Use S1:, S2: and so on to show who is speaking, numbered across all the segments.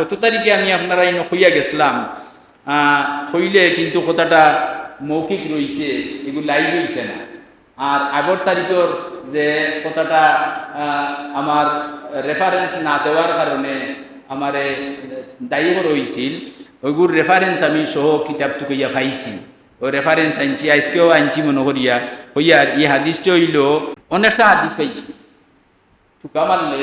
S1: গত তারিখে আমি আপনারা ইনো হইয়া গেছিলাম। হইলে কিন্তু কথাটা মৌখিক রয়েছে এগুলো লাইভ হইছে না। আর আগর তারিখের যে কথাটা আমার রেফারেন্স না দেওয়ার কারণে আমারে দায়ীও রয়েছিল ওইগুর রেফারেন্স আমি সহ কিতাবটু কইয়া পাইছি। ওই রেফারেন্স আনছি, আজকেও আনছি মনে করিয়া হইয়ার এই হাদিসটা হইল, অনেকটা হাদিস পাইছি। টুকা মারলে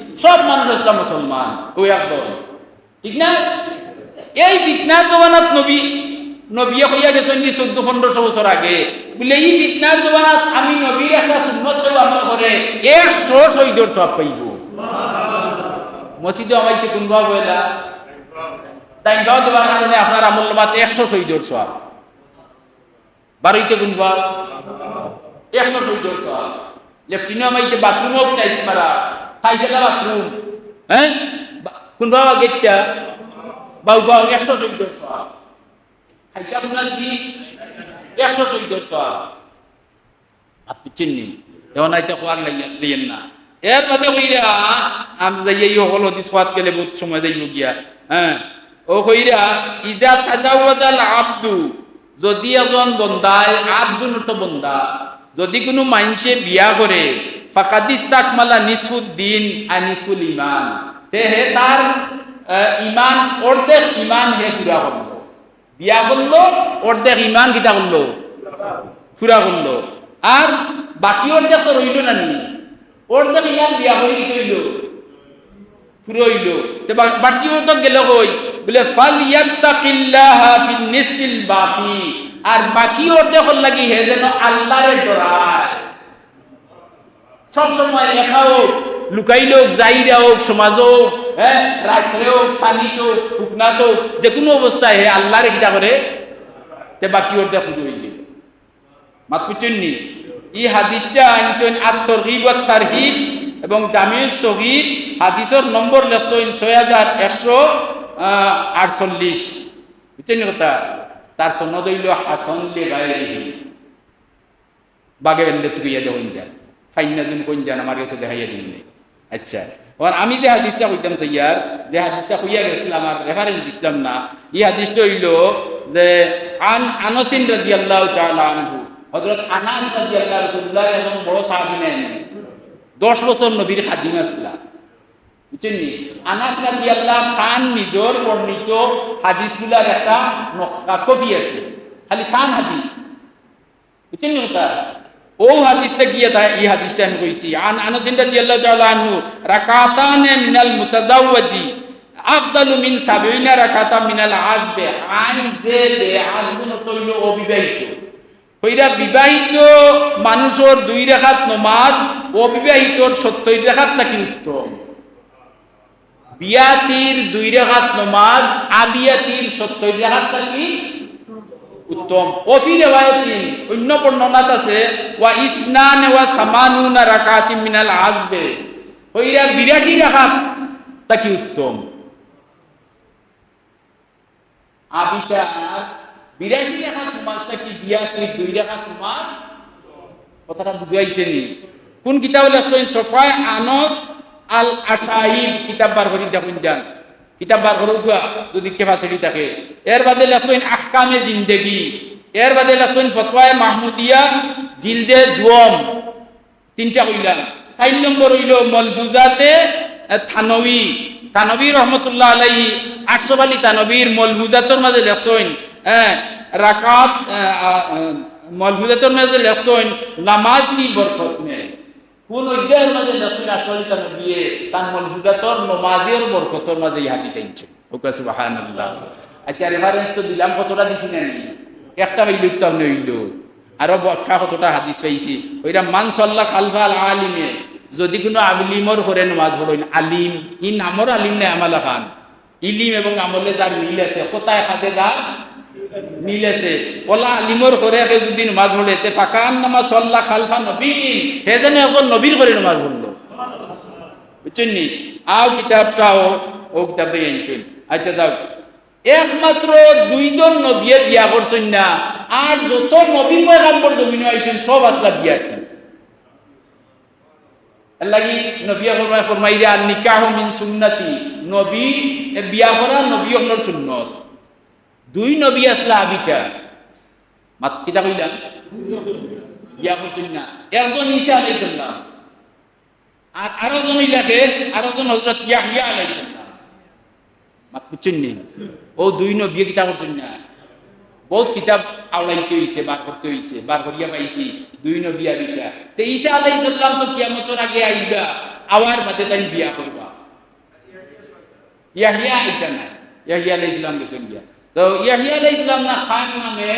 S1: সব মানুষ আসলাম মুসলমান ওই একদল। ঠিক না? এই ফিতনার জমানাত নবী, নবিয়ে হইয়া গেছেন নি চোদ্দ, পনেরোশো বছর আগে। বলে, এই ফিতনার জমানাত আমি নবীর একটা সুন্নত আমার করে একশো শহীদের সব পাইব। মসজিদে আমাইতে কোনবা বইলা তাই গাও দেওয়ার কারণে আপনার আমল মাত একশো শহীদের সব। বারোইতে কোনবা একশো শহীদের সব। লেফটিনে আমাইতে বাথরুম হোক টাইস মারা। খাইছেলা বাথরুম হ্যাঁ কোনবা গেটটা বাউবা একশো শহীদের সব আপনার কি একশো সব আপনি চিননি এখন আইতে কোয়ার লাইয়েন না এর বাদে কইরা আমি যাই এই হল খাওয়াত গেলে বহুত সময় যাইব গিয়া হ্যাঁ ও কইরা ইজা তাজাওয়াজাল আব্দু যদি এজন বন্দায় আব্দুল তো বন্দা যদি কোনো মানুষে বিয়া করে ফাকাদিস তাকমালা নিসফুদ্দিন আর নিসফুল ইমান তে হে তার ইমান, অর্ধেক ইমান হে পুরা করল। বিয়া করল, অর্ধেক ইমান কিতা করল? পুরা করল। আর বাকি অর্ধেক তো রইল না নি। অর্ধেক ইমান বিয়া করে কি রইল পুরো হইল তো বাকি অর্ধেক গেল কই, বলে, ফাল ইয়াত্তাকিল্লাহা ফিন নিসফিল বাকি। আর বাকি অর্ধেক লাগি হে যেন আল্লাহরে ডরায় সব সময় একা হোক লুকাইলে হোক জাহিরা হোক, সমাজ হোক হ্যাঁ রাত্রে হোক ফানিত হোক শুকনাত হোক যে কোনো অবস্থায় হে আল্লাহরে কিতা করে, তে বাকি ওর দেখা ফুটে হইলে। মাত বুঝছেননি এই হাদিসটা আনছেন আত্মরগিব তারহিব এবং জামিউ সগির হাদিসের নম্বর লেখছেন ছয় হাজার একশো আটচল্লিশ। বুঝছেন কথা? তার সনদ হইল হাসন লে গায়ে বাগে বেললে তুই ইয়া দেখুন যান ফাইনা জন কোন যান আমার কাছে দেখাইয়া দিন আচ্ছা এবার আমি যে হাদিসটা কইতাম সৈয়ার যে হাদিসটা কইয়া গেছিলাম আর রেফারেন্স দিছিলাম না এই হাদিসটা হইল যে আন আনসিন রাদিয়াল্লাহু তাআলা আনহু, হযরত আনাস রাদিয়াল্লাহু রাসূলুল্লাহ এবং বড় সাহাবী নেন 10 বছর নবীর খাদিম আসলা বুঝছেন নি? আনাস রাদিয়াল্লাহু খান নিজর বর্ণিত হাদিসগুলার একটা নকশা কপি আছে। খালি খান হাদিস। বুঝছেন নি ও হাদিসটা গিয়ে তা এই হাদিসটা আমি কইছি, আন আনাস রাদিয়াল্লাহু তাআলা আনহু, রাকাতান মিনাল মুতাজাওয়াজি, আফদালু মিন সাবিনা রাকাতা মিনাল আজবে আন যে আজগুন তৈল অবিবাহিত। কইরা বিবাহিত মানুষের দুই রেখাত নমাজ, অবিবাহিতর সত্তর রেখাত নাকি উত্তম? বিয়াতির দুই রেখাত নমাজ আবিয়াতির সত্তর রেখাত নাকি উত্তম। অফি রেওয়ায়াতিন অন্য বর্ণনাত আছে, ওয়া ইসনান ওয়া সামানুনা রাকাতি মিনাল আজবে। কইরা 82 রাকাত তাকি উত্তম? আবিটা 82 রাকাত নামাজ তাকি বিয়াতির দুই রাকাত নামাজ কথাটা বুঝাইছে নি। কোন কিতাব লেখছেন? সফায় আনস আল আশাইব কিতাব বার করি দেখুন যান। কিতাব বার করো গুয়া যদি কেপাসিটি থাকে। এর বাদে লেখছেন আহকামে জিন্দেগি। এর বাদে লেখছেন ফতোয়ায় মাহমুদিয়া জিলদে দুয়ম তিনটা কইলাম চার নম্বর হইল মলফুজাতে থানবী থানবী রহমতুল্লাহ আলাই আশরফ আলী থানবীর মলফুজাতর মাঝে হ্যাঁ রাকাত মলফুজাতর মাঝে লেখছেন নামাজ কি বরকত নেই কোন অধ্যায়ের মাঝে আসলে তার বিয়ে, তার মলফুজাতর নমাজের বরকতর মাঝে হাদিস আনছেন ওকে সুবহানাল্লাহ। আচ্ছা রেফারেন্স তো দিলাম, কতটা দিছি না নি? একটা ভাই লিখতে আপনি হইল। আরও বক্কা কতটা হাদিস পাইছি। ওইটা মান সল্লাহ খালফাল আলিমে, যদি কোনো আলিমর হরে নমাজ হরেন আলিম ই নামর আলিম নাই আমালা খান। ইলিম এবং আমলে যার মিল আছে, কোথায় হাতে যার মিল আছে। ওলা আলিমর করে যদি নামাজ পড়ে তে ফাকান নামাজ চল্লা খালফা নবী হে জানে অকল নবীর করে নামাজ পড়ল বুঝছেন নি আও কিতাবটাও ও কিতাবটা আনছেন আচ্ছা যাও একমাত্র দুইজন নবিয়ে বিয়া করছেন না আর যত নবী পয়গাম্বর জমিনে আইছেন সব আসলা বিয়া লাগি নবিয়া ফরমায় ফরমাইরা আর নিকাহ মিন সুন্নতি। নবী বিয়া করা নবী হলোর সুন্নত। দুই নবী আসলা আবিটা মাত কিতা কইলাম? বিয়া করছেন না। একজন ঈসা আলাইহিস সালাম। আর আরও জন ইলাকে আরও জন হজরত ইয়াহিয়া আলাইহিস সালাম। মাত বুঝছেন ও দুই নবী কিতা করছেন না? বহুত কিতাব আওলাইতে হইছে, বার করতে হইছে, বার করিয়া পাইছি, দুই নবী আবিটা তে ঈসা আলাইহিস সালাম তো কিয়ামতের আগে আইবা, আওয়ার বাদে তাই বিয়া করবা। ইয়াহিয়া এটা না ইয়াহিয়া আলাইহিস সালাম গেছেন বিয়া তো ইয়াহিয়া আলাইহিস সালাম না খান নামে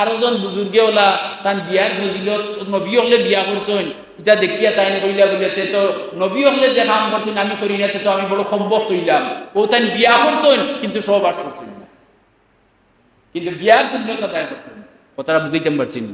S1: আরও জন বুজুর্গে ওলা তান বিয়ার ফজিলত, নবী হলে বিয়া করছেন, এটা দেখিয়া তাই কইলা বলে, তে তো নবী হলে যে কাম করছেন, আমি করি না, তে তো আমি বড় সম্ভব হইলাম। ও তাই বিয়া করছেন, কিন্তু সব আস করছেন। কিন্তু বিয়ার জন্য কথা কথাটা বুঝাইতে পারছি না।